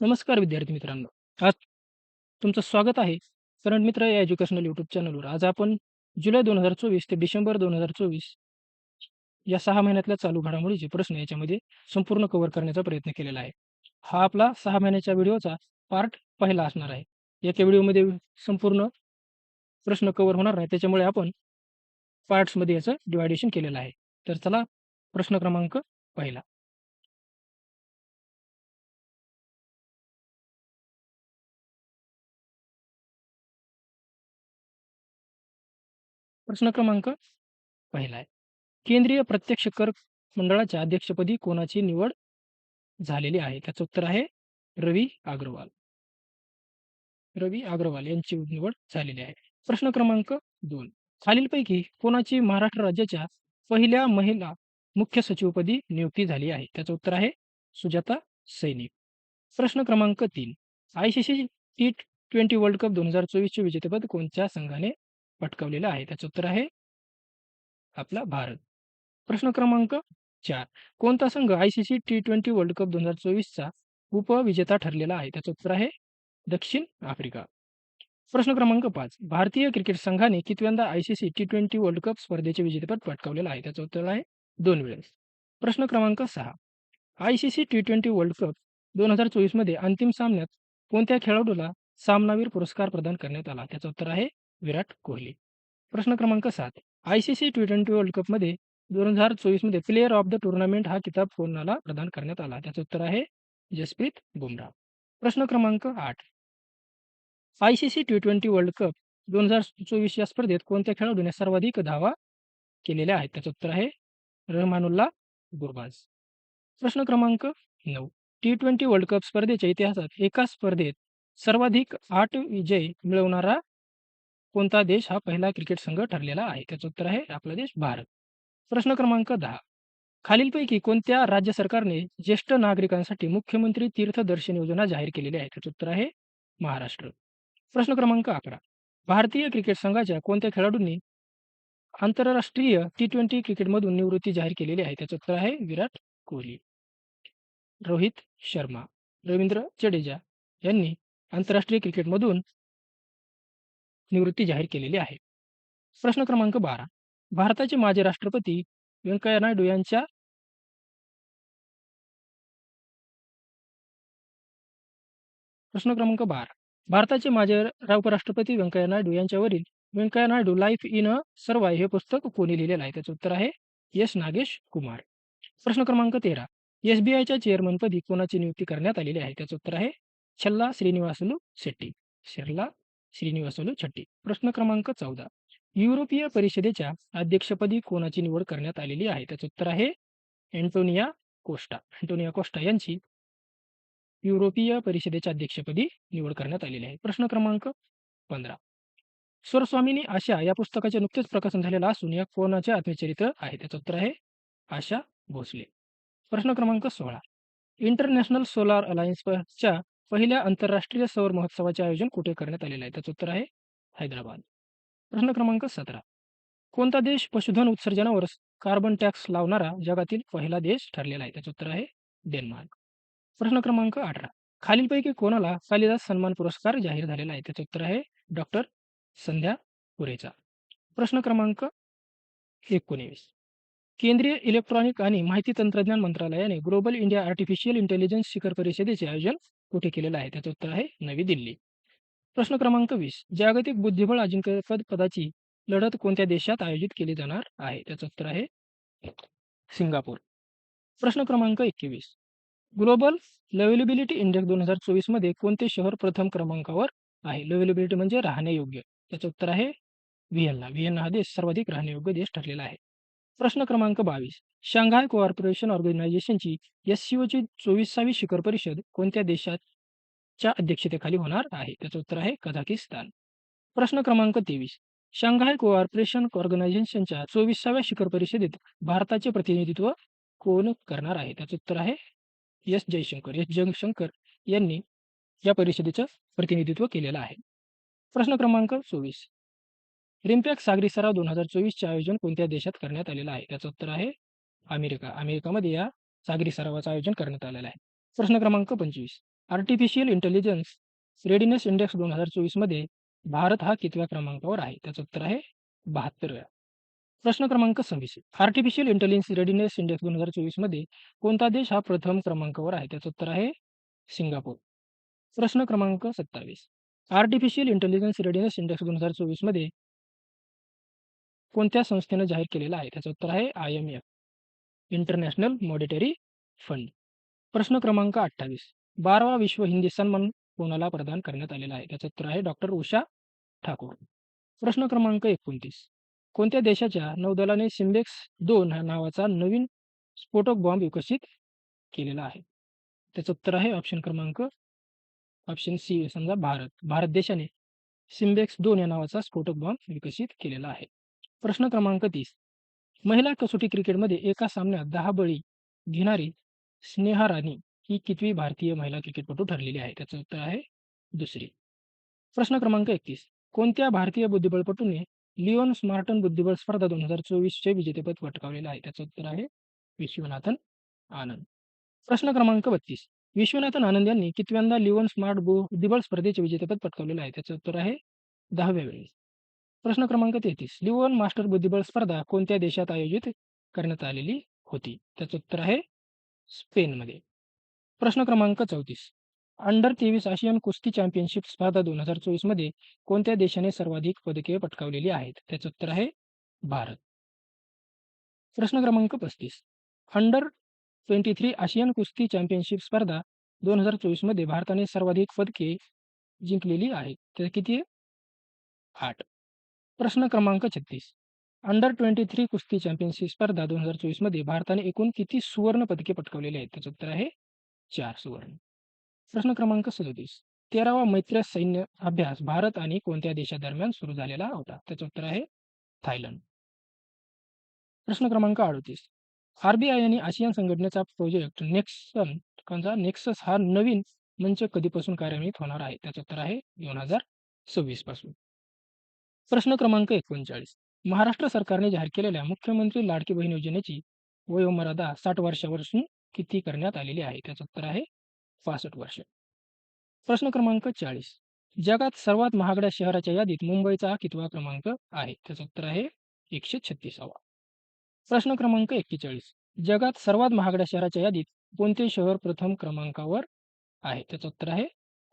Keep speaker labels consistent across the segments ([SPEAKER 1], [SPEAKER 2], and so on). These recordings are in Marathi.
[SPEAKER 1] नमस्कार विद्यार्थी मित्रांनो. आज तुमचं स्वागत आहे करंट मित्र या एज्युकेशनल यूट्यूब चॅनलवर. आज आपण जुलै 2024 ते डिसेंबर 2024 या सहा महिन्यातल्या चालू घडामोडीचे प्रश्न याच्यामध्ये संपूर्ण कव्हर करण्याचा प्रयत्न केलेला आहे. हा आपला सहा महिन्याच्या व्हिडिओचा पार्ट पहिला असणार आहे. एका व्हिडिओमध्ये संपूर्ण प्रश्न कव्हर होणार नाही. त्याच्यामुळे आपण पार्ट्समध्ये याचं डिव्हायडेशन केलेलं आहे. तर चला प्रश्न क्रमांक पहिला. प्रश्न क्रमांक पहिला आहे. केंद्रीय प्रत्यक्ष कर मंडळाच्या अध्यक्षपदी कोणाची निवड झालेली आहे? त्याचं उत्तर आहे रवी अग्रवाल. रवी अग्रवाल यांची निवड झालेली आहे. प्रश्न क्रमांक दोन खालीलपैकी कोणाची महाराष्ट्र राज्याच्या पहिल्या महिला मुख्य सचिवपदी नियुक्ती झाली आहे? त्याचं उत्तर आहे सुजाता सैनिक. प्रश्न क्रमांक तीन ICC T twenty world cup 2024 चे विजेतेपद कोणत्या संघाने पटकवलेला आहे? त्याचं उत्तर आहे आपला भारत. प्रश्न क्रमांक चार कोणता संघ ICC T twenty world cup दोन हजार चोवीसचा उपविजेता ठरलेला आहे? त्याचं उत्तर आहे दक्षिण आफ्रिका. प्रश्न क्रमांक पाच भारतीय क्रिकेट संघाने कितव्यांदा ICC T twenty world cup स्पर्धेचे विजेतेपद पटकावलेलं आहे? त्याचं उत्तर आहे दोन वेळेस. प्रश्न क्रमांक 6. ICC T twenty world cup दोन हजार चोवीसमध्ये अंतिम सामन्यात कोणत्या खेळाडूला सामनावीर पुरस्कार प्रदान करण्यात आला? त्याचं उत्तर आहे विराट कोहली. प्रश्न क्रमांक सात आयसीसी टी ट्वेंटी वर्ल्ड कपमध्ये दोन हजार चोवीसमध्ये प्लेयर ऑफ द टुर्नामेंट हा किताब कोणाला प्रदान करण्यात आला? त्याचं उत्तर आहे जसप्रीत बुमराह. प्रश्न क्रमांक आठ ICC T twenty world cup 2024 या स्पर्धेत कोणत्या खेळाडूने सर्वाधिक धावा केलेल्या आहेत? त्याचं उत्तर आहे रहमानुल्ला गुरबाज. प्रश्न क्रमांक नऊ टी ट्वेंटी वर्ल्ड कप स्पर्धेच्या इतिहासात एका स्पर्धेत सर्वाधिक आठ विजय मिळवणारा कोणता देश हा पहिला क्रिकेट संघ ठरलेला आहे? त्याचं उत्तर आहे आपला देश भारत. प्रश्न क्रमांक दहा खालीलपैकी कोणत्या राज्य सरकारने ज्येष्ठ नागरिकांसाठी मुख्यमंत्री तीर्थदर्शन योजना जाहीर केलेली आहे? त्याचं उत्तर आहे महाराष्ट्र. प्रश्न क्रमांक 11. भारतीय क्रिकेट संघाच्या कोणत्या खेळाडूंनी आंतरराष्ट्रीय टी ट्वेंटी क्रिकेटमधून निवृत्ती जाहीर केलेली आहे? त्याचं उत्तर आहे विराट कोहली. रोहित शर्मा, रवींद्र जडेजा यांनी आंतरराष्ट्रीय क्रिकेटमधून निवृत्ती जाहीर केलेली आहे. प्रश्न क्रमांक 12. भारताचे माजी राष्ट्रपती व्यंकय्या नायडू यांच्या प्रश्न क्रमांक 12. भारताचे माजी उपराष्ट्रपती व्यंकय्या नायडू यांच्यावरील Venkaiah Naidu life in a service हे पुस्तक कोणी लिहिलेलं आहे? त्याचं उत्तर आहे एस. नागेश कुमार. प्रश्न क्रमांक 13. एसबीआयच्या चेअरमनपदी कोणाची नियुक्ती करण्यात आलेली आहे? त्याचं उत्तर आहे छल्ला श्रीनिवासलू शेट्टी. छल्ला श्रीनिवास छट्टी प्रश्न क्रमांक 14. युरोपीय परिषदेच्या अध्यक्षपदी कोणाची निवड करण्यात आलेली आहे? त्याचं उत्तर आहे एंटोनिया कोस्टा. अँटोनिया कोस्टा यांची युरोपीय परिषदेच्या अध्यक्षपदी निवड करण्यात आलेली आहे. प्रश्न क्रमांक 15. स्वरस्वामिनी आशा या पुस्तकाचे नुकतेच प्रकाशन झालेलं असून या कोणाचे आत्मचरित्र आहे? त्याचं उत्तर आहे आशा भोसले. प्रश्न क्रमांक 16. इंटरनॅशनल सोलार अलायन्सच्या पहिल्या आंतरराष्ट्रीय सौर महोत्सवाचे आयोजन कुठे करण्यात आलेलं आहे? त्याचं उत्तर आहे हैदराबाद. प्रश्न क्रमांक 17. कोणता देश पशुधन उत्सर्जनावर कार्बन टॅक्स लावणारा जगातील पहिला देश ठरलेला आहे? त्याचं उत्तर आहे डेन्मार्क. प्रश्न क्रमांक 18. खालीलपैकी कोणाला कालिदास सन्मान पुरस्कार जाहीर झालेला आहे? त्याचं उत्तर आहे डॉक्टर संध्या पुरेचा. प्रश्न क्रमांक 19. केंद्रीय इलेक्ट्रॉनिक आणि माहिती तंत्रज्ञान मंत्रालयाने ग्लोबल इंडिया आर्टिफिशियल इंटेलिजन्स शिखर परिषदेचे आयोजन कुठे केलेलं आहे? त्याचं उत्तर आहे नवी दिल्ली. प्रश्न क्रमांक वीस जागतिक बुद्धिबळ अजिंक्यपद पदाची लढत कोणत्या देशात आयोजित केली जाणार आहे? त्याचं उत्तर आहे सिंगापूर. प्रश्न क्रमांक 21. ग्लोबल लवेलेबिलिटी इंडेक्स 2024 मध्ये कोणते शहर प्रथम क्रमांकावर आहे? लवेलेबिलिटी म्हणजे राहण्यायोग्य. त्याचं उत्तर आहे व्हिएन्ना. व्हिएन्ना हा देश सर्वाधिक राहण्यायोग्य देश ठरलेला आहे. प्रश्न क्रमांक 22. शांघाय कोऑपरेशन ऑर्गनायझेशनची एससीओची 24वी शिखर परिषद कोणत्या देशाच्या अध्यक्षतेखाली होणार आहे? त्याचं उत्तर आहे कझाकिस्तान. प्रश्न क्रमांक 23. शांघाय कोऑपरेशन ऑर्गनायझेशनच्या 24व्या शिखर परिषदेत भारताचे प्रतिनिधित्व कोण करणार आहे? त्याचं उत्तर आहे एस. जयशंकर. एस. जयशंकर यांनी या परिषदेचं प्रतिनिधित्व केलेलं आहे. प्रश्न क्रमांक 24. रिमपॅक सागरी सराव दोन हजार चोवीसचे आयोजन कोणत्या देशात करण्यात आलेलं आहे? त्याचं उत्तर आहे अमेरिका. अमेरिकामध्ये या सागरी सरावाचं आयोजन करण्यात आलेलं आहे. प्रश्न क्रमांक 25. आर्टिफिशियल इंटेलिजन्स रेडिनेस इंडेक्स दोन हजार चोवीसमध्ये भारत हा कितव्या क्रमांकावर आहे त्याचं उत्तर आहे बहात्तरव्या प्रश्न क्रमांक सव्वीस आर्टिफिशियल इंटेलिजन्स रेडिनेस इंडेक्स दोन हजार चोवीसमध्ये कोणता देश हा प्रथम क्रमांकावर आहे त्याचं उत्तर आहे सिंगापूर प्रश्न क्रमांक सत्तावीस आर्टिफिशियल इंटेलिजन्स रेडिनेस इंडेक्स दोन हजार चोवीसमध्ये कोणत्या संस्थेनं जाहीर केलेला आहे? त्याचं उत्तर आहे I M F international monetary fund प्रश्न क्रमांक अठ्ठावीस. बारावा विश्व हिंदी सन्मान कोणाला प्रदान करण्यात आलेला आहे? त्याचं उत्तर आहे डॉक्टर उषा ठाकूर. प्रश्न क्रमांक एकोणतीस. कोणत्या देशाच्या नौदलाने सिम्बेक्स दोन ह्या नावाचा नवीन स्फोटक बॉम्ब विकसित केलेला आहे? त्याचं उत्तर आहे ऑप्शन क्रमांक ऑप्शन सी समजा भारत. भारत देशाने सिम्बेक्स दोन या नावाचा स्फोटक बॉम्ब विकसित केलेला आहे. प्रश्न क्रमांक तीस. महिला कसोटी क्रिकेटमध्ये एका सामन्यात दहा बळी घेणारी स्नेहा राणी ही कितवी भारतीय महिला क्रिकेटपटू ठरलेली आहे? त्याचं उत्तर आहे दुसरी. प्रश्न क्रमांक एकतीस. कोणत्या भारतीय बुद्धिबळपटूने लिओन स्मार्टन बुद्धिबळ स्पर्धा दोन हजार चोवीसचे विजेतेपद पटकावलेलं आहे? त्याचं उत्तर आहे विश्वनाथन आनंद. प्रश्न क्रमांक बत्तीस. विश्वनाथन आनंद यांनी कितव्यांदा लिओन स्मार्ट बुद्धिबळ स्पर्धेचे विजेतेपद पटकावलेलं आहे? त्याचं उत्तर आहे दहाव्या वेळेस प्रश्न क्रमांक तेहतीस. लिओन मास्टर बुद्धिबळ स्पर्धा कोणत्या देशात आयोजित करण्यात आलेली होती? त्याचं उत्तर आहे स्पेनमध्ये. प्रश्न क्रमांक चौतीस. अंडर तेवीस आशियन कुस्ती चॅम्पियनशिप स्पर्धा दोन हजार चोवीसमध्ये कोणत्या देशाने सर्वाधिक पदके पटकावलेली आहेत? त्याचं उत्तर आहे भारत. प्रश्न क्रमांक पस्तीस. अंडर ट्वेंटी थ्री आशियन कुस्ती चॅम्पियनशिप स्पर्धा दोन हजार चोवीसमध्ये भारताने सर्वाधिक पदके जिंकलेली आहेत. तर किती आहे? आठ. प्रश्न क्रमांक छत्तीस. अंडर ट्वेंटी थ्री कुस्ती चॅम्पियनशिप स्पर्धा दोन हजार चोवीसमध्ये भारताने एकूण किती सुवर्ण पदके पटकावलेली आहेत? त्याचं उत्तर आहे चार सुवर्ण. प्रश्न क्रमांक सदोतीस. तेरावा मैत्र सैन्य अभ्यास भारत आणि कोणत्या देशादरम्यान सुरू झालेला होता? त्याचं उत्तर आहे थायलंड. प्रश्न क्रमांक अडतीस. आरबीआय आणि आशियान संघटनेचा प्रोजेक्ट नेक्सन कोणता? नेक्सस हा नवीन मंच कधीपासून कार्यान्वित होणार आहे? त्याचं उत्तर आहे दोन हजार सव्वीसपासून. प्रश्न क्रमांक एकोणचाळीस. महाराष्ट्र सरकारने जाहीर केलेल्या मुख्यमंत्री लाडकी बहीण योजनेची वयोमर्यादा साठ वर्षापासून किती करण्यात आलेली आहे? त्याचं उत्तर आहे पासष्ट वर्ष. प्रश्न क्रमांक चाळीस. जगात सर्वात महागड्या शहराच्या यादीत मुंबईचा कितवा क्रमांक आहे? त्याचं उत्तर आहे एकशे छत्तीसावा. प्रश्न क्रमांक एक्केचाळीस. जगात सर्वात महागड्या शहराच्या यादीत कोणते शहर प्रथम क्रमांकावर आहे? त्याचं उत्तर आहे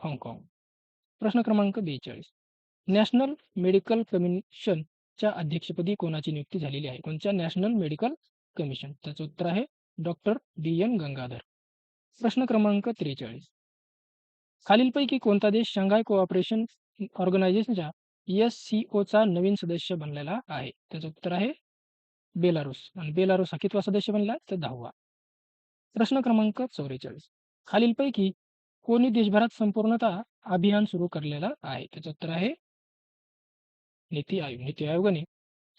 [SPEAKER 1] हाँगकाँग. प्रश्न क्रमांक बेचाळीस. नॅशनल मेडिकल कमिशनच्या अध्यक्षपदी कोणाची नियुक्ती झालेली आहे? कोणत्या नॅशनल मेडिकल कमिशन? त्याचं उत्तर आहे डॉक्टर डी एन गंगाधर. प्रश्न क्रमांक त्रेचाळीस. खालीलपैकी कोणता देश शंघाय कोऑपरेशन ऑर्गनायझेशनच्या एस सी ओचा नवीन सदस्य बनलेला आहे? त्याचं उत्तर आहे बेलारूस. आणि बेलारूस हा कितवा सदस्य बनला? तर दहावा. प्रश्न क्रमांक चौवेचाळीस. खालीलपैकी कोणी देशभरात संपूर्णतः अभियान सुरू करलेला आहे? त्याचं उत्तर आहे नीती आयोग नीती आयोगाने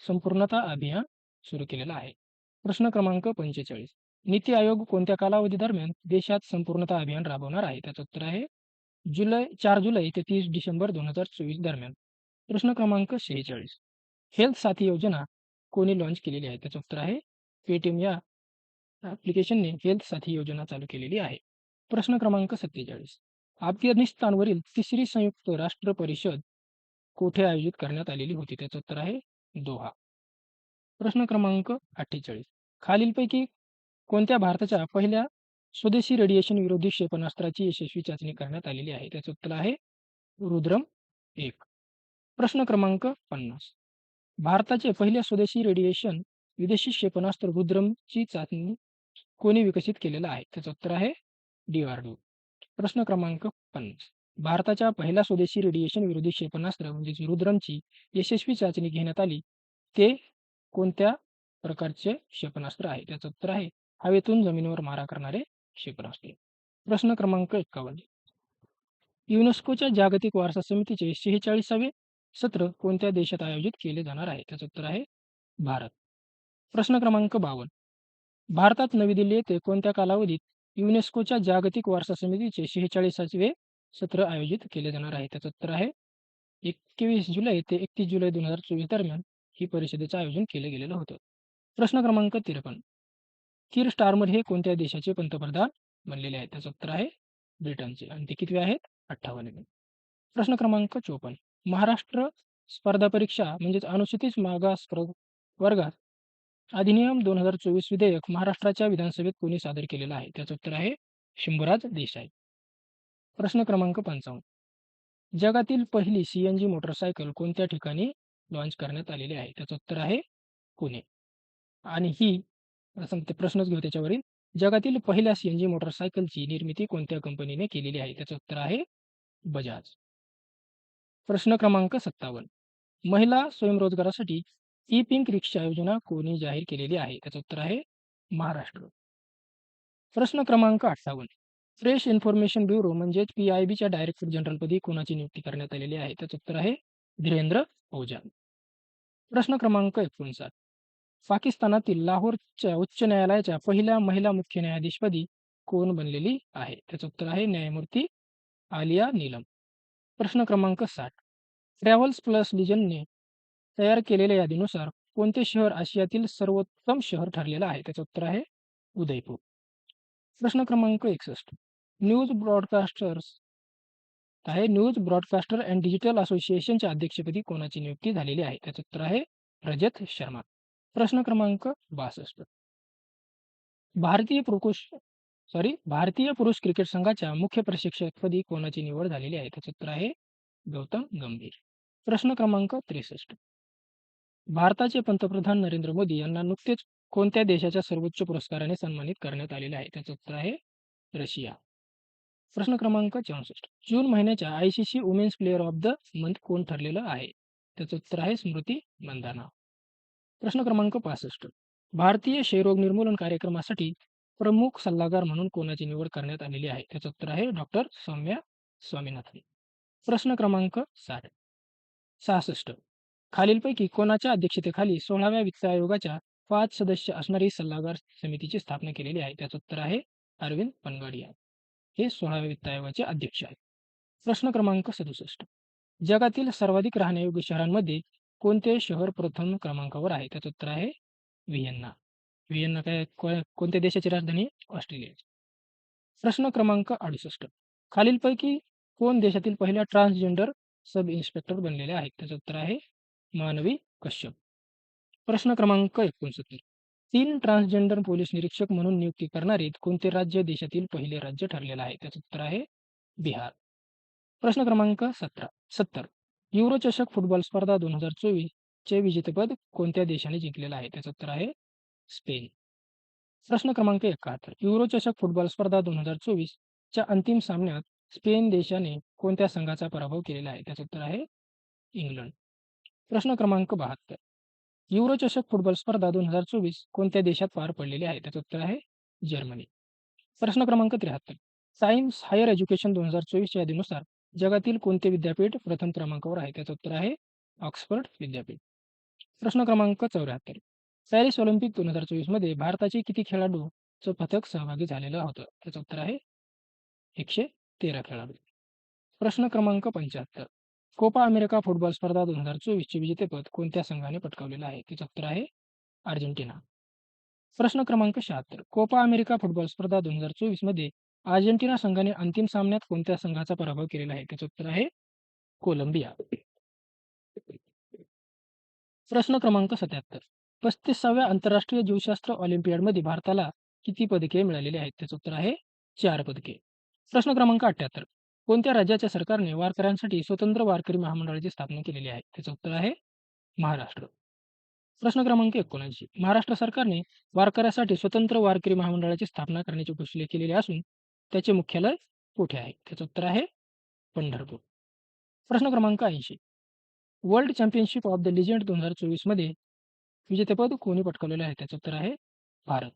[SPEAKER 1] संपूर्णता अभियान सुरू केलेलं आहे. प्रश्न क्रमांक पंचेचाळीस. नीती आयोग कोणत्या कालावधी दरम्यान देशात संपूर्णता अभियान राबवणार आहे? त्याचं उत्तर आहे जुलै चार जुलै ते तीस डिसेंबर दोन हजार चोवीस दरम्यान. प्रश्न क्रमांक शेहेचाळीस. हेल्थ साथी योजना कोणी लॉन्च केलेली आहे? त्याचं उत्तर आहे पेटीएम या ॲप्लिकेशनने हेल्थ साथी योजना चालू केलेली आहे. प्रश्न क्रमांक सत्तेचाळीस. अफगाणिस्तानवरील तिसरी संयुक्त राष्ट्र परिषद कोठे आयोजित करण्यात आलेली होती? त्याचं उत्तर आहे दोहा. प्रश्न क्रमांक अठ्ठेचाळीस. खालीलपैकी कोणत्या भारताच्या पहिल्या स्वदेशी रेडिएशन विरोधी क्षेपणास्त्राची यशस्वी चाचणी करण्यात आलेली आहे? त्याचं उत्तर आहे रुद्रम एक. प्रश्न क्रमांक पन्नास. भारताचे पहिले स्वदेशी रेडिएशन विदेशी क्षेपणास्त्र रुद्रमची चाचणी कोणी विकसित केलेलं आहे? त्याचं उत्तर आहे डीआरडीओ प्रश्न क्रमांक पन्नास. भारताच्या पहिल्या स्वदेशी रेडिएशन विरोधी क्षेपणास्त्र म्हणजेच रुद्रमची यशस्वी चाचणी घेण्यात आली. ते कोणत्या प्रकारचे क्षेपणास्त्र आहे? त्याचं उत्तर आहे हवेतून जमिनीवर मारा करणारे क्षेपणास्त्र. प्रश्न क्रमांक एक्कावन्न युनेस्कोच्या जागतिक वारसा समितीचे शेहेचाळीसावे सत्र कोणत्या देशात आयोजित केले जाणार आहे? त्याचं उत्तर आहे भारत. प्रश्न क्रमांक बावन्न. भारतात नवी दिल्ली येथे कोणत्या कालावधीत युनेस्कोच्या जागतिक वारसा समितीचे शेहेचाळीसावे सत्र आयोजित केले जाणार आहे. त्याचं उत्तर आहे एकवीस जुलै ते एकतीस जुलै दोन हजार चोवीस दरम्यान ही परिषदेचं आयोजन केलं गेलेलं होतं. प्रश्न क्रमांक त्रेपन्न. किर स्टारमर हे कोणत्या देशाचे पंतप्रधान बनलेले आहेत? त्याचं उत्तर आहे ब्रिटनचे. आणि ते कितवे आहेत? अठ्ठावन्न प्रश्न क्रमांक चोपन्न. महाराष्ट्र स्पर्धा परीक्षा म्हणजेच अनुसूचित मागास वर्गात अधिनियम दोन हजार चोवीस विधेयक महाराष्ट्राच्या विधानसभेत कोणी सादर केलेलं आहे? त्याचं उत्तर आहे शंभूराज देसाई. प्रश्न क्रमांक पंचावन्न. जगातील पहिली सीएनजी मोटरसायकल कोणत्या ठिकाणी लॉन्च करण्यात आलेली आहे? त्याचं उत्तर आहे पुणे. आणि ही ते प्रश्नच घेऊ त्याच्यावरील. जगातील पहिल्या सीएनजी मोटरसायकलची निर्मिती कोणत्या कंपनीने केलेली आहे? त्याचं उत्तर आहे बजाज. प्रश्न क्रमांक सत्तावन्न. महिला स्वयंरोजगारासाठी ई पिंक रिक्षा योजना कोणी जाहीर केलेली आहे? त्याचं उत्तर आहे महाराष्ट्र. प्रश्न क्रमांक अठ्ठावन्न. फ्रेश इन्फॉर्मेशन ब्युरो म्हणजेच पी आय बीच्या डायरेक्टर जनरलपदी कोणाची नियुक्ती करण्यात आलेली आहे? त्याचं उत्तर आहे धीरेंद्र ओझा प्रश्न क्रमांक एकोणसाठ. पाकिस्तानातील लाहोरच्या उच्च न्यायालयाच्या पहिल्या महिला मुख्य न्यायाधीशपदी कोण बनलेली आहे? त्याचं उत्तर आहे न्यायमूर्ती आलिया नीलम. प्रश्न क्रमांक साठ. ट्रॅव्हल्स प्लस लिजनने तयार केलेल्या यादीनुसार कोणते शहर आशियातील सर्वोत्तम शहर ठरलेलं आहे? त्याचं उत्तर आहे उदयपूर. प्रश्न क्रमांक एकसष्ट. News broadcasters. आहे न्यूज ब्रॉडकास्टर अँड डिजिटल असोसिएशनच्या अध्यक्षपदी कोणाची नियुक्ती झालेली आहे? त्याचं उत्तर आहे रजत शर्मा. प्रश्न क्रमांक बासष्ट. भारतीय पुरुष सॉरी भारतीय पुरुष क्रिकेट संघाच्या मुख्य प्रशिक्षकपदी कोणाची निवड झालेली आहे? त्याचं उत्तर आहे गौतम गंभीर. प्रश्न क्रमांक त्रेसष्ट. भारताचे पंतप्रधान नरेंद्र मोदी यांना नुकतेच कोणत्या देशाच्या सर्वोच्च पुरस्काराने सन्मानित करण्यात आलेले आहे? त्याचं उत्तर आहे रशिया. प्रश्न क्रमांक चौसष्ट. जून महिन्याच्या I C C women's player of the month कोण ठरलेलं आहे? त्याचं उत्तर आहे स्मृती मंदाना. प्रश्न क्रमांक पासष्ट. भारतीय क्षयरोग निर्मूलन कार्यक्रमासाठी प्रमुख सल्लागार म्हणून कोणाची निवड करण्यात आलेली आहे? त्याचं उत्तर आहे डॉक्टर सौम्या स्वामीनाथन. प्रश्न क्रमांक साठ. सहासष्ट. खालीलपैकी कोणाच्या अध्यक्षतेखाली सोळाव्या वित्त आयोगाच्या पाच सदस्य असणारी सल्लागार समितीची स्थापना केलेली आहे? त्याचं उत्तर आहे अरविंद पनगाडिया. हे सोळाव्या वित्त आयोगाचे अध्यक्ष आहेत. प्रश्न क्रमांक सदुसष्ट. जगातील सर्वाधिक राहण्यायोग्य शहरांमध्ये कोणते शहर प्रथम क्रमांकावर आहे? त्याचं उत्तर आहे व्हिएन्ना. व्हिएन्ना काय कोणत्या देशाची राजधानी ऑस्ट्रेलियाची. प्रश्न क्रमांक अडुसष्ट. खालीलपैकी कोण देशातील पहिल्या ट्रान्सजेंडर सब इन्स्पेक्टर बनलेले आहेत? त्याचं उत्तर आहे मानवी कश्यप. प्रश्न क्रमांक एकोणसत्तर. तीन ट्रान्सजेंडर पोलीस निरीक्षक म्हणून नियुक्ती करणारे कोणते राज्य देशातील पहिले राज्य ठरलेलं आहे? त्याचं उत्तर आहे बिहार. प्रश्न क्रमांक सतरा. सत्तर. युरोचषक फुटबॉल स्पर्धा दोन हजार चोवीस चे विजेतेपद कोणत्या देशाने जिंकलेलं आहे? त्याचं उत्तर आहे स्पेन. प्रश्न क्रमांक एकाहत्तर. युरोचषक फुटबॉल स्पर्धा दोन हजार चोवीस च्या अंतिम सामन्यात स्पेन देशाने कोणत्या संघाचा पराभव केलेला आहे? त्याचं उत्तर आहे इंग्लंड. प्रश्न क्रमांक बहात्तर. युरोचषक फुटबॉल स्पर्धा दोन हजार चोवीस कोणत्या देशात पार पडलेली आहे? त्याचं उत्तर आहे जर्मनी. प्रश्न क्रमांक त्र्याहत्तर. सायन्स हायर एज्युकेशन दोन हजार चोवीसच्या यादीनुसार जगातील कोणते विद्यापीठ प्रथम क्रमांकावर आहे? त्याचं उत्तर आहे ऑक्सफर्ड विद्यापीठ. प्रश्न क्रमांक चौऱ्याहत्तर. पॅरिस ऑलिम्पिक दोन हजार चोवीसमध्ये भारताचे किती खेळाडूचं पथक सहभागी झालेलं होतं? त्याचं उत्तर आहे एकशे तेरा खेळाडू. प्रश्न क्रमांक पंच्याहत्तर. कोपा अमेरिका फुटबॉल स्पर्धा दोन हजार चोवीसचे विजेतेपद कोणत्या संघाने पटकावलेलं आहे? त्याचं उत्तर आहे अर्जेंटिना. प्रश्न क्रमांक शहात्तर. कोपा अमेरिका फुटबॉल स्पर्धा दोन हजार चोवीसमध्ये अर्जेंटिना संघाने अंतिम सामन्यात कोणत्या संघाचा पराभव केलेला आहे? त्याचं उत्तर आहे कोलंबिया. प्रश्न क्रमांक सत्याहत्तर. पस्तीसाव्या आंतरराष्ट्रीय जीवशास्त्र ऑलिम्पियाडमध्ये भारताला किती पदके मिळालेली आहेत? त्याचं उत्तर आहे चार पदके. प्रश्न क्रमांक अठ्ठ्याहत्तर कोणत्या राज्याच्या सरकारने वारकऱ्यांसाठी स्वतंत्र वारकरी महामंडळाची स्थापना केलेली आहे? त्याचं उत्तर आहे महाराष्ट्र. प्रश्न क्रमांक एकोणऐंशी. महाराष्ट्र सरकारने वारकऱ्यासाठी स्वतंत्र वारकरी महामंडळाची स्थापना करण्याची घोषणा केलेली असून त्याचे मुख्यालय कुठे आहे? त्याचं उत्तर आहे पंढरपूर. प्रश्न क्रमांक ऐंशी. World championship of the legend दोन हजार चोवीसमध्ये विजेतेपद कोणी पटकावलेलं आहे? त्याचं उत्तर आहे भारत.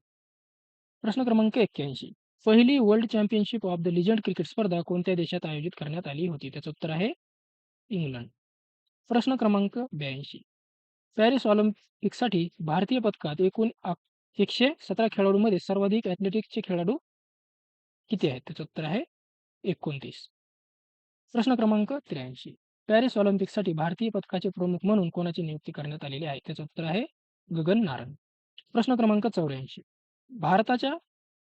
[SPEAKER 1] प्रश्न क्रमांक एक्क्याऐंशी. पहिली world championship of the legend cricket स्पर्धा कोणत्या देशात आयोजित करण्यात आली होती? त्याचं उत्तर आहे इंग्लंड. प्रश्न क्रमांक ब्याऐंशी. पॅरिस ऑलिम्पिकसाठी भारतीय पथकात एकूण एकशे सतरा खेळाडूंमध्ये सर्वाधिक ॲथलेटिक्सचे खेळाडू किती आहेत? त्याचं उत्तर आहे एकोणतीस. प्रश्न क्रमांक त्र्याऐंशी. पॅरिस ऑलिम्पिकसाठी भारतीय पथकाचे प्रमुख म्हणून कोणाची नियुक्ती करण्यात आलेली आहे? त्याचं उत्तर आहे गगन नारंग. प्रश्न क्रमांक चौऱ्याऐंशी. भारताच्या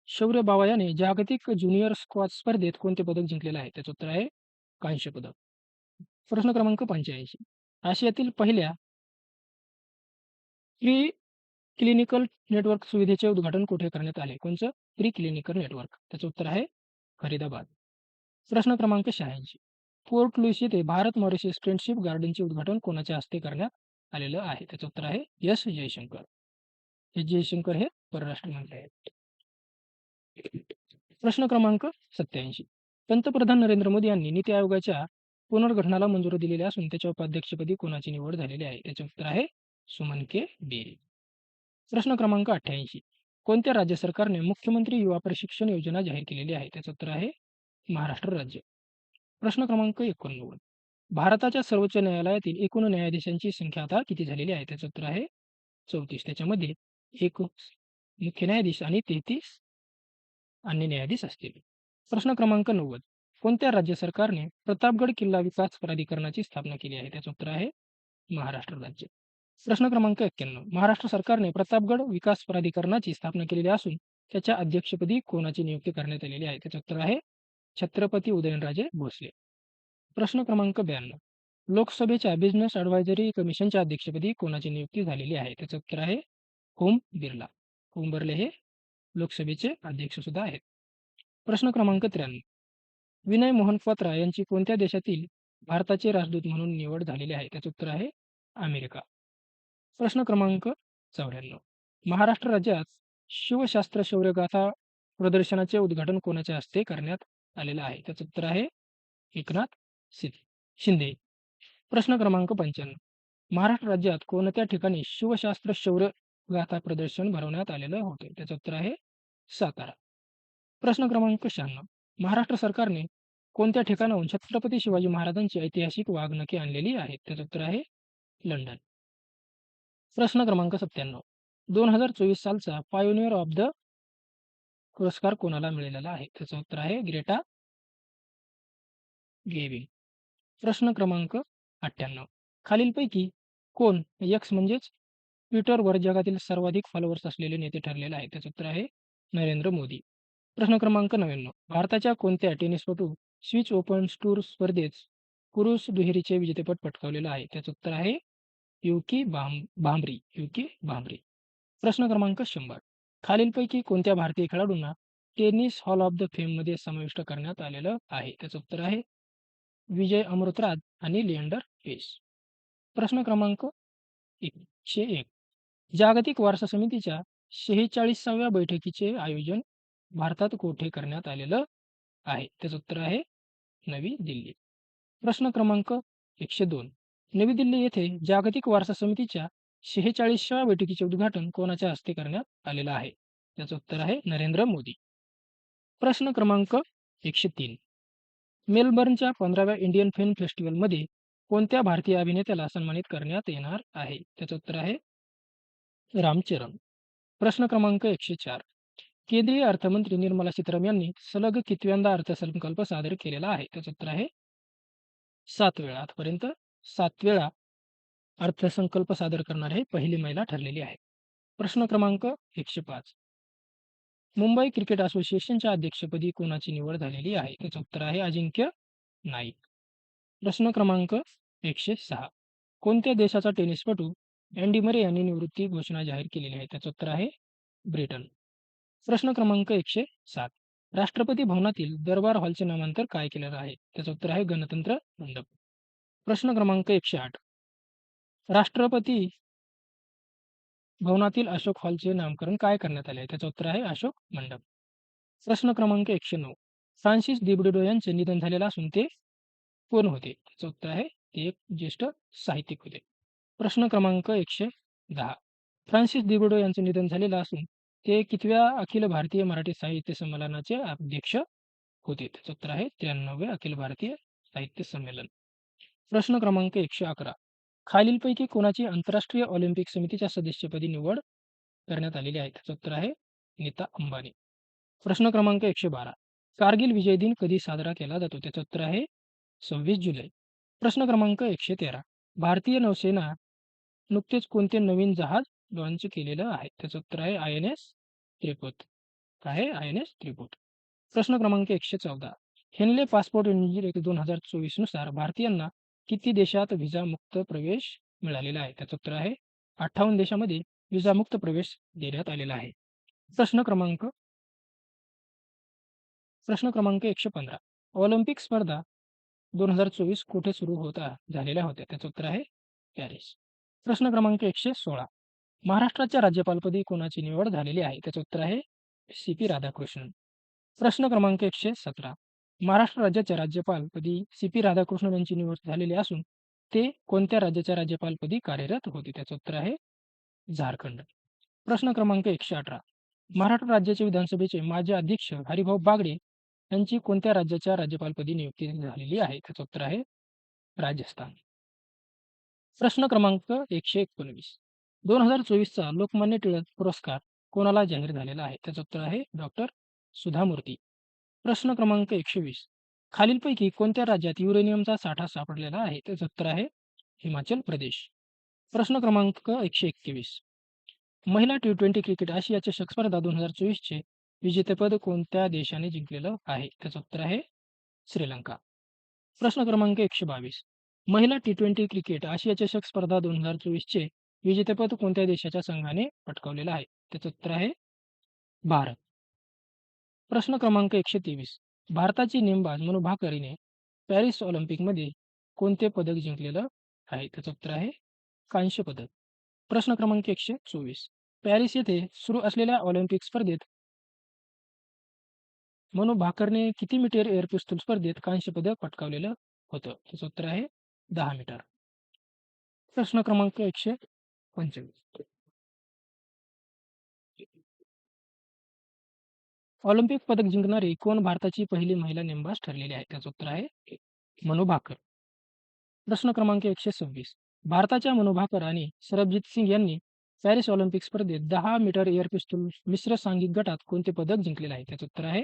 [SPEAKER 1] शौर्य बावा याने जागतिक ज्युनियर स्क्वॉश स्पर्धेत कोणते पदक जिंकलेले आहे? त्याचं उत्तर आहे कांस्य पदक. प्रश्न क्रमांक पंच्याऐंशी. आशियातील पहिल्या प्री क्लिनिकल नेटवर्क सुविधेचे उद्घाटन कुठे करण्यात आले? कोणचं? प्री क्लिनिकल नेटवर्क त्याचं उत्तर आहे फरीदाबाद. प्रश्न क्रमांक शहाऐंशी. फोर्ट लुईस येथे भारत मॉरिशस फ्रेंडशिप गार्डनचे उद्घाटन कोणाच्या हस्ते करण्यात आलेलं आहे? त्याचं उत्तर आहे यस जयशंकर. जयशंकर हे परराष्ट्र मंत्री आहेत. प्रश्न क्रमांक सत्याऐंशी पंतप्रधान नरेंद्र मोदी यांनी नीती आयोगाच्या पुनर्गठनाला मंजुरी दिलेली असून त्याच्या उपाध्यक्षपदी कोणाची निवड झालेली आहे? त्याचे उत्तर आहे सुमन के. बेरी. प्रश्न क्रमांक अठ्ठ्याऐंशी. कोणत्या राज्य सरकारने मुख्यमंत्री युवा प्रशिक्षण योजना जाहीर केलेली आहे? त्याचं उत्तर आहे महाराष्ट्र राज्य. प्रश्न क्रमांक एकोणनव्वद. भारताच्या सर्वोच्च न्यायालयातील एकूण न्यायाधीशांची संख्या आता किती झालेली आहे? त्याचं उत्तर आहे चौतीस. त्याच्यामध्ये एक मुख्य न्यायाधीश आणि तेहतीस अन्य न्यायाधीश असतील. प्रश्न क्रमांक नव्वद. कोणत्या राज्य सरकारने प्रतापगड किल्ला विकास प्राधिकरणाची स्थापना केली आहे? त्याचं उत्तर आहे महाराष्ट्र राज्य. प्रश्न क्रमांक एक्क्याण्णव. महाराष्ट्र सरकारने प्रतापगड विकास प्राधिकरणाची स्थापना केलेली असून त्याच्या अध्यक्षपदी कोणाची नियुक्ती करण्यात आलेली आहे? त्याचं उत्तर आहे छत्रपती उदयनराजे भोसले. प्रश्न क्रमांक ब्याण्णव. लोकसभेच्या बिझनेस ॲडव्हायझरी कमिशनच्या अध्यक्षपदी कोणाची नियुक्ती झालेली आहे? त्याचं उत्तर आहे होम बिर्ला. होम बिर्ले हे लोकसभेचे अध्यक्ष सुद्धा आहेत. प्रश्न क्रमांक त्र्याण्णव. विनय मोहन पत्रा यांची कोणत्या देशातील भारताचे राजदूत म्हणून निवड झालेली आहे? त्याचं उत्तर आहे अमेरिका. प्रश्न क्रमांक चौऱ्याण्णव. महाराष्ट्र राज्यात शिवशास्त्र शौर्यगाथा प्रदर्शनाचे उद्घाटन कोणाच्या हस्ते करण्यात आलेलं आहे? त्याचं उत्तर आहे एकनाथ शिंदे. प्रश्न क्रमांक पंच्याण्णव. महाराष्ट्र राज्यात कोणत्या ठिकाणी शिवशास्त्र शौर्य गाथा प्रदर्शन भरवण्यात आलेलं होते. त्याचं उत्तर आहे सातारा. प्रश्न क्रमांक शहाण्णव. महाराष्ट्र सरकारने कोणत्या ठिकाणाहून छत्रपती शिवाजी महाराजांची ऐतिहासिक वाघनखे आणलेली आहेत त्याचं उत्तर आहे लंडन. प्रश्न क्रमांक सत्त्याण्णव. दोन हजार चोवीस सालचा पायोनियर ऑफ द पुरस्कार कोणाला मिळालेला आहे? त्याचं उत्तर आहे ग्रेटा गेविंग. प्रश्न क्रमांक अठ्ठ्याण्णव. खालीलपैकी कोण यक्स म्हणजेच ट्विटरवर जगातील सर्वाधिक फॉलोअर्स असलेले नेते ठरलेले आहे त्याचं उत्तर आहे नरेंद्र मोदी. प्रश्न क्रमांक नव्याण्णव. भारताच्या कोणत्या टेनिसपटू स्विच ओपन टूर स्पर्धेत पुरुष दुहेरीचे विजेतेपद पटकावलेलं आहे? त्याचं उत्तर आहे युके बाम भांबरी युके भांबरी प्रश्न क्रमांक शंभर. खालीलपैकी कोणत्या भारतीय खेळाडूंना टेनिस हॉल ऑफ द फेममध्ये समाविष्ट करण्यात आलेलं आहे? त्याचं उत्तर आहे विजय अमृतराज आणि लिएंडर पेस. प्रश्न क्रमांक एकशे एक. जागतिक वारसा समितीच्या शेहेचाळीसाव्या बैठकीचे आयोजन भारतात कोठे करण्यात आलेलं आहे? त्याचं उत्तर आहे नवी दिल्ली. प्रश्न क्रमांक एकशे दोन. नवी दिल्ली येथे जागतिक वारसा समितीच्या शेहेचाळीसव्या बैठकीचे उद्घाटन कोणाच्या हस्ते करण्यात आलेलं आहे? त्याचं उत्तर आहे नरेंद्र मोदी. प्रश्न क्रमांक एकशे तीन. मेलबर्नच्या पंधराव्या इंडियन फिल्म फेस्टिवलमध्ये कोणत्या भारतीय अभिनेत्याला सन्मानित करण्यात येणार आहे? त्याचं उत्तर आहे रामचरण. प्रश्न क्रमांक एकशे चार. केंद्रीय अर्थमंत्री निर्मला सीतारामन यांनी सलग कितव्यांदा अर्थसंकल्प सादर केलेला आहे? त्याचं उत्तर आहे सात वेळा. आतापर्यंत सात वेळा अर्थसंकल्प सादर करणारे पहिली महिला ठरलेली आहे. प्रश्न क्रमांक एकशे पाच. मुंबई क्रिकेट असोसिएशनच्या अध्यक्षपदी कोणाची निवड झालेली आहे? त्याचं उत्तर आहे अजिंक्य नाईक. प्रश्न क्रमांक एकशे सहा. कोणत्या देशाचा टेनिसपटू अँडी मरे यांनी निवृत्ती घोषणा जाहीर केलेली आहे. त्याचं उत्तर आहे ब्रिटन. प्रश्न क्रमांक एकशे सात. राष्ट्रपती भवनातील दरबार हॉलचे नामांतर काय केलेलं आहे? त्याचं उत्तर आहे गणतंत्र मंडप. प्रश्न क्रमांक एकशे आठ. राष्ट्रपती भवनातील अशोक हॉलचे नामकरण काय करण्यात आले आहे? त्याचं उत्तर आहे अशोक मंडप. प्रश्न क्रमांक एकशे नऊ. फ्रान्सिस दिब्रिडो यांचे निधन झालेलं असून ते कोण होते? त्याचं उत्तर आहे ते एक ज्येष्ठ साहित्यिक होते. प्रश्न क्रमांक एकशे दहा. फ्रान्सिस दिगुडो यांचे निधन झालेलं असून ते कितव्या अखिल भारतीय मराठी साहित्य संमेलनाचे अध्यक्ष होते? त्याचं उत्तर आहे त्र्याण्णवे अखिल भारतीय साहित्य संमेलन. प्रश्न क्रमांक एकशे अकरा. खालीलपैकी कोणाची आंतरराष्ट्रीय ऑलिम्पिक समितीच्या सदस्यपदी निवड करण्यात आलेली आहे? त्याचं उत्तर आहे नीता अंबानी. प्रश्न क्रमांक एकशे बारा. कारगिल विजय दिन कधी साजरा केला जातो? त्याचं उत्तर आहे सव्वीस जुलै. प्रश्न क्रमांक एकशे तेरा. भारतीय नौसेना नुकतेच कोणते नवीन जहाज लॉन्च केलेलं आहे? त्याचं उत्तर आहे आय एन एस त्रिपत. काय आहे आय एन एस त्रिपूट प्रश्न क्रमांक एकशे चौदा. हेनले पासपोर्ट इंजिनिअरिंग दोन हजार चोवीसनुसार भारतीयांना किती देशात व्हिसा मुक्त प्रवेश मिळालेला आहे? त्याचं उत्तर आहे अठ्ठावन्न देशामध्ये व्हिसा मुक्त प्रवेश देण्यात आलेला आहे. प्रश्न क्रमांक प्रश्न क्रमांक एकशे पंधरा. ऑलिम्पिक स्पर्धा दोन हजार चोवीस कुठे सुरू होता? झालेल्या होत्या. त्याचं उत्तर आहे पॅरिस. प्रश्न क्रमांक एकशे सोळा. महाराष्ट्राच्या राज्यपालपदी कोणाची निवड झालेली आहे? त्याचं उत्तर आहे सी पी राधाकृष्णन. प्रश्न क्रमांक एकशे सतरा. महाराष्ट्र राज्याच्या राज्यपालपदी सी पी राधाकृष्णन यांची निवड झालेली असून ते कोणत्या राज्याच्या राज्यपालपदी कार्यरत होते? त्याचं उत्तर आहे झारखंड. प्रश्न क्रमांक एकशे अठरा. महाराष्ट्र राज्याचे विधानसभेचे माजी अध्यक्ष हरिभाऊ बागडे यांची कोणत्या राज्याच्या राज्यपालपदी नियुक्ती झालेली आहे? त्याचं उत्तर आहे राजस्थान. प्रश्न क्रमांक एकशे एकोणवीस. दोन हजार चोवीसचा लोकमान्य टिळक पुरस्कार कोणाला जाहीर झालेला आहे? त्याचं उत्तर आहे डॉक्टर सुधामूर्ती. प्रश्न क्रमांक एकशे वीस. खालीलपैकी कोणत्या राज्यात युरेनियमचा साठा सापडलेला आहे? त्याचं उत्तर आहे हिमाचल प्रदेश. प्रश्न क्रमांक एकशे एकवीस. महिला टी ट्वेंटी क्रिकेट आशिया चषक स्पर्धा दोन हजार चोवीसचे विजेतेपद कोणत्या देशाने जिंकलेलं आहे? त्याचं उत्तर आहे श्रीलंका. प्रश्न क्रमांक एकशे बावीस. महिला टी ट्वेंटी क्रिकेट आशिया चषक स्पर्धा दोन हजार चोवीसचे विजेतेपद कोणत्या देशाच्या संघाने पटकावलेलं आहे? त्याचं उत्तर आहे भारत. प्रश्न क्रमांक एकशे तेवीस. भारताची नेमबाज मनु भाकरीने पॅरिस ऑलिम्पिकमध्ये कोणते पदक जिंकलेलं आहे? त्याचं उत्तर आहे कांस्य पदक. प्रश्न क्रमांक एकशे चोवीस. पॅरिस येथे सुरू असलेल्या ऑलिम्पिक स्पर्धेत मनु भाकरने किती मीटर एअर पिस्तूल स्पर्धेत कांस्य पदक पटकावलेलं होतं? त्याचं उत्तर आहे दहा मीटर. प्रश्न क्रमांक एकशे पंचवीस. ऑलिम्पिक पदक जिंकणारी कोण भारताची पहिली महिला नेमबाज ठरलेली आहे? त्याचं उत्तर आहे मनू भाकर. प्रश्न क्रमांक एकशे सव्वीस. भारताच्या मनोभाकर आणि सरबजीत सिंग यांनी पॅरिस ऑलिम्पिक स्पर्धेत दहा मीटर एअर पिस्तूल मिश्र सांघिक गटात कोणते पदक जिंकलेले आहे? त्याचं उत्तर आहे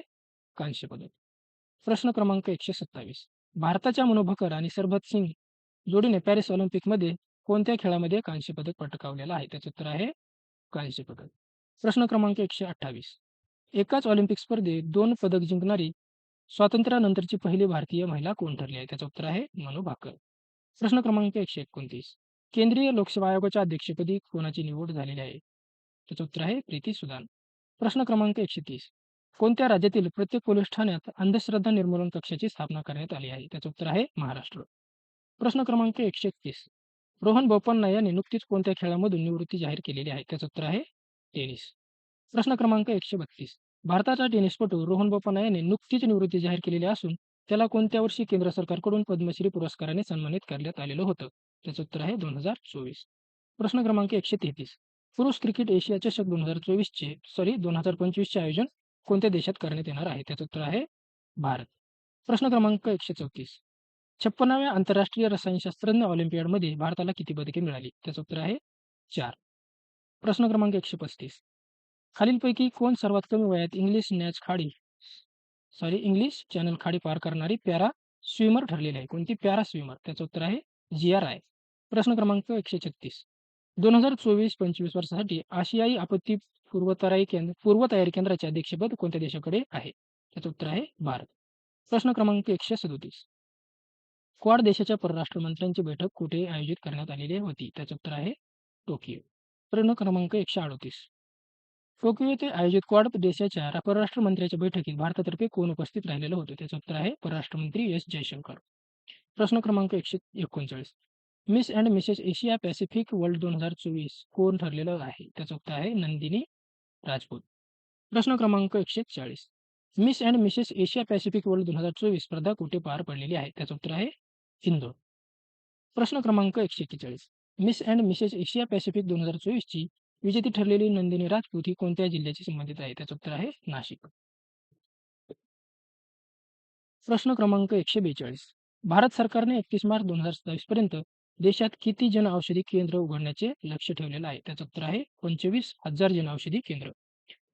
[SPEAKER 1] कांस्य पदक. प्रश्न क्रमांक एकशे सत्तावीस. भारताच्या मनोभाकर आणि सरबत सिंग जोडीने पॅरिस ऑलिम्पिकमध्ये कोणत्या खेळामध्ये कांस्य पदक पटकावलेलं आहे? त्याचं उत्तर आहे कांस्य पदक. प्रश्न क्रमांक एकशे अठ्ठावीस. एकाच ऑलिम्पिक स्पर्धेत दोन पदक जिंकणारी स्वातंत्र्यानंतरची पहिली भारतीय महिला कोण ठरली आहे? त्याचं उत्तर आहे मनू भाकर. प्रश्न क्रमांक एकशे एकोणतीस. केंद्रीय लोकसेवा आयोगाच्या अध्यक्षपदी कोणाची निवड झालेली आहे? त्याचं उत्तर आहे प्रीती सुदान. प्रश्न क्रमांक एकशे तीस. कोणत्या राज्यातील प्रत्येक पोलीस ठाण्यात अंधश्रद्धा निर्मूलन कक्षाची स्थापना करण्यात आली आहे? त्याचं उत्तर आहे महाराष्ट्र. प्रश्न क्रमांक एकशे एकतीस रोहन बोपन्ना यांनी नुकतीच कोणत्या खेळामधून निवृत्ती जाहीर केलेली आहे? त्याचं उत्तर आहे टेनिस. प्रश्न क्रमांक एकशे बत्तीस भारताचा टेनिसपटू रोहन बोपन्ना यांनी नुकतीच निवृत्ती जाहीर केलेली असून त्याला कोणत्या वर्षी केंद्र सरकारकडून पद्मश्री पुरस्काराने सन्मानित करण्यात आलेलं होतं? त्याचं उत्तर आहे दोन हजार चोवीस. प्रश्न क्रमांक एकशे तेहतीस पुरुष क्रिकेट एशिया चषक दोन हजार चोवीसचे सॉरी दोन हजार पंचवीसचे आयोजन कोणत्या देशात करण्यात येणार आहे? त्याचं उत्तर आहे भारत. प्रश्न क्रमांक एकशे चौतीस छप्पनाव्या आंतरराष्ट्रीय रसायनशास्त्रज्ञ ऑलिम्पियाडमध्ये भारताला किती पदके मिळाली? त्याचं उत्तर आहे चार. प्रश्न क्रमांक एकशे पस्तीस. खालीलपैकी कोण सर्वात कमी वयात इंग्लिश नॅच खाडी सॉरी इंग्लिश चॅनल खाडी पार करणारी पॅरा स्विमर ठरलेली आहे? कोणती पॅरा स्विमर? त्याचं उत्तर आहे जी आर आय. प्रश्न क्रमांक एकशे छत्तीस. दोन हजार चोवीस पंचवीस वर्षासाठी आशियाई आपत्ती पूर्वतराई केंद्र पूर्वतयारी केंद्राचे अध्यक्षपद कोणत्या देशाकडे आहे? त्याचं उत्तर आहे भारत. प्रश्न क्रमांक एकशे सदोतीस. क्वाड देशाच्या परराष्ट्र मंत्र्यांची बैठक कुठे आयोजित करण्यात आलेली होती? त्याचं उत्तर आहे टोकियो. प्रश्न क्रमांक एकशे अडोतीस. टोकियो येथे आयोजित क्वाड देशाच्या परराष्ट्र मंत्र्याच्या बैठकीत भारतातर्फे कोण उपस्थित राहिलेलं होतं? त्याचं उत्तर आहे परराष्ट्र मंत्री एस जयशंकर. प्रश्न क्रमांक एकशे एकोणचाळीस. Miss and Mrs Asia Pacific world दोन हजार चोवीस कोण ठरलेलं आहे? त्याचं उत्तर आहे नंदिनी राजपूत. प्रश्न क्रमांक एकशे चाळीस. Miss and Mrs Asia Pacific world दोन हजार चोवीस स्पर्धा कुठे पार पडलेली आहे? त्याचं उत्तर आहे इंदोर प्रश्न क्रमांक एकशे एक्केचाळीस miss and Mrs Asia Pacific दोन हजार चोवीसची विजेती ठरलेली नंदिनी राजपूत ही कोणत्या जिल्ह्याशी संबंधित आहे? त्याचं उत्तर आहे नाशिक. प्रश्न क्रमांक एकशे बेचाळीस भारत सरकारने एकतीस मार्च दोन हजार सत्तावीस पर्यंत देशात किती जन औषधी केंद्र उघडण्याचे लक्ष ठेवलेलं आहे? त्याचं उत्तर आहे पंचवीस हजार जन औषधी केंद्र.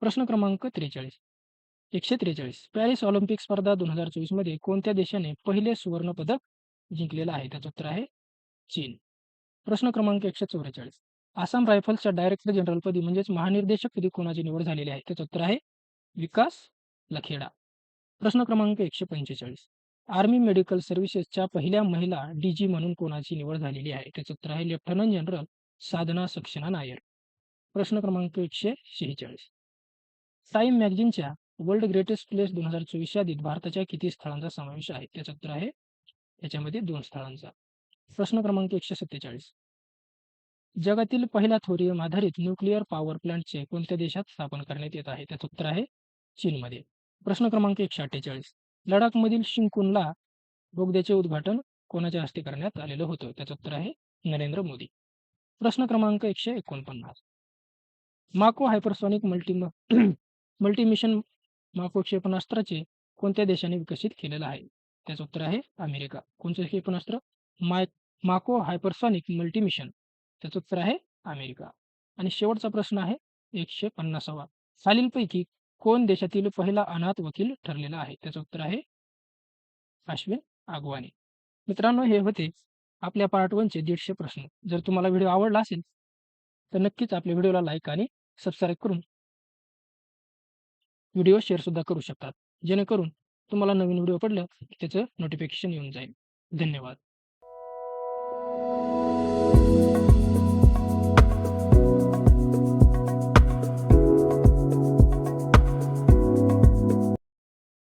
[SPEAKER 1] प्रश्न क्रमांक त्रेचाळीस. एकशे त्रेचाळीस. पॅरिस ऑलिम्पिक स्पर्धा दोन हजार चोवीसमध्ये कोणत्या देशाने पहिले सुवर्ण पदक जिंकलेला आहे त्याचं उत्तर आहे चीन. प्रश्न क्रमांक एकशे चौवेचाळीस. आसाम रायफल्सच्या डायरेक्टर जनरलपदी म्हणजेच महानिर्देशकपदी कोणाची निवड झालेली आहे? त्याचं उत्तर आहे विकास लखेडा. प्रश्न क्रमांक एकशे पंचेचाळीस. आर्मी मेडिकल सर्व्हिसेसच्या पहिल्या महिला डीजी म्हणून कोणाची निवड झालेली आहे? त्याचं उत्तर आहे लेफ्टनंट जनरल साधना सक्सेना नायर. प्रश्न क्रमांक एकशे शेहेचाळीस. टाइम मॅगझिनच्या वर्ल्ड ग्रेटेस्ट प्लेस दोन हजार चोवीस यादीत भारताच्या किती स्थळांचा समावेश आहे? त्याचं उत्तर आहे याच्यामध्ये दोन स्थळांचा प्रश्न क्रमांक एकशे सत्तेचाळीस. जगातील पहिला थोरियम आधारित न्यूक्लिअर पॉवर प्लांटचे कोणत्या देशात स्थापन करण्यात येत आहे? त्याचं उत्तर आहे चीनमध्ये. प्रश्न क्रमांक एकशे अठ्ठेचाळीस. लडाखमधील शिंकुनला बोगद्याचे उद्घाटन कोणाच्या हस्ते करण्यात आलेलं होतं? त्याचं उत्तर आहे नरेंद्र मोदी. प्रश्न क्रमांक एकशे एकोणपन्नास. माको हायपरसॉनिक मल्टी मल्टीमिशन माको क्षेपणास्त्राचे कोणत्या देशाने विकसित केलेलं आहे? त्याचं उत्तर आहे अमेरिका. कोणतं क्षेपणास्त्र माय माको हायपरसॉनिक मल्टीमिशन. त्याचं उत्तर आहे अमेरिका. आणि शेवटचा प्रश्न आहे एकशे पन्नासावा. खालीलपैकी कोण देशातील पहिला अनाथ वकील ठरलेला आहे? त्याचं उत्तर आहे अश्विन आगवानी मित्रांनो हे होते आपल्या पार्ट वनचे दीडशे प्रश्न. जर तुम्हाला व्हिडिओ आवडला असेल तर नक्कीच आपल्या व्हिडिओला लाईक आणि सबस्क्राईब करून व्हिडिओ शेअरसुद्धा करू शकतात. जेणेकरून तुम्हाला नवीन व्हिडिओ पडलं त्याचं नोटिफिकेशन येऊन जाईल. धन्यवाद.